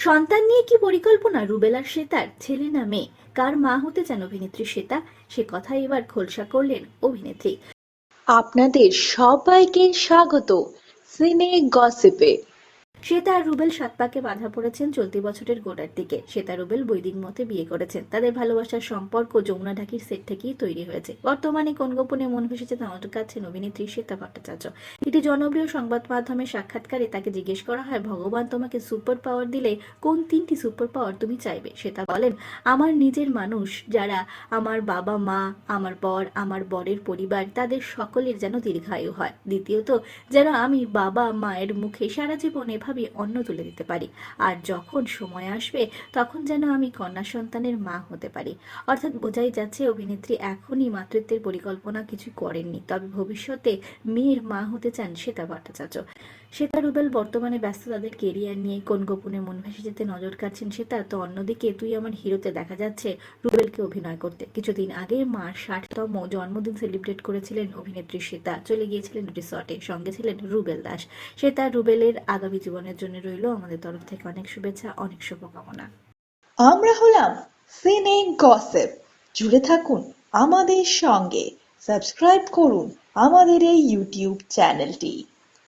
সন্তান নিয়ে কি পরিকল্পনা? রুবেলার শ্বেতার ছেলে না মেয়ে। কার মা হতে চান অভিনেত্রী শ্বেতা? সে কথা এবার খোলসা করলেন অভিনেত্রী। আপনাদের সবাইকে স্বাগত। সিনে গসিপে। শ্বেতা আর রুবেল সাত পাকে বাধা পড়েছেন চলতি বছরের গোড়ার দিকে। শ্বেতা, রুবেল বৈদিক মতে বিয়ে করেছেন। তাদের ভালোবাসার সম্পর্ক যমুনা ঢাকির সেট থেকেই তৈরি হয়েছে। বর্তমানে কোন গোপনে মন ভেসেছে তা কাছে অভিনেত্রী শ্বেতা ভট্টাচার্য। একটি জনপ্রিয় সংবাদ মাধ্যমে সাক্ষাৎকারে তাকে জিজ্ঞেস করা হয়, ভগবান তোমাকে সুপার পাওয়ার দিলে কোন তিনটি সুপার পাওয়ার তুমি চাইবে? শ্বেতা বলেন, আমার নিজের মানুষ, যারা আমার বাবা মা, আমার বর, আমার বরের পরিবার, তাদের সকলের যেন দীর্ঘায়ু হয়। দ্বিতীয়ত যেন আমি বাবা মায়ের মুখে সারা জীবন অন্ন তুলে দিতে পারি। আর যখন সময় আসবে, তখন যেন আমি কন্যা সন্তানের মা হতে পারি। অর্থাৎ বোঝাই যাচ্ছে অভিনেত্রী এখনই মাতৃত্বের পরিকল্পনা কিছু করেননি। তবে ভবিষ্যতে মেয়ের মা হতে চান শ্বেতা ভট্টাচার্য। শ্বেতা রুবেল বর্তমানে ব্যস্ত, তাদের কেরিয়ার নিয়ে কোন গোপনে মন ভেসে যেতে নজর কাটছেন শ্বেতা, তো অন্যদিকে তুই আমার হিরোতে দেখা যাচ্ছে রুবেলকে অভিনয় করতে। কিছুদিন আগে মার ষাটতম জন্মদিন সেলিব্রেট করেছিলেন অভিনেত্রী শ্বেতা। চলে গিয়েছিলেন রিসর্টে সঙ্গে ছিলেন রুবেল দাস। শ্বেতা রুবেলের আগামী জীবনের জন্য রইল আমাদের তরফ থেকে অনেক শুভেচ্ছা, অনেক শুভকামনা। আমরা হলাম সিনে গসিপ জুড়ে থাকুন আমাদের সঙ্গে। সাবস্ক্রাইব করুন আমাদের এই ইউটিউব চ্যানেলটি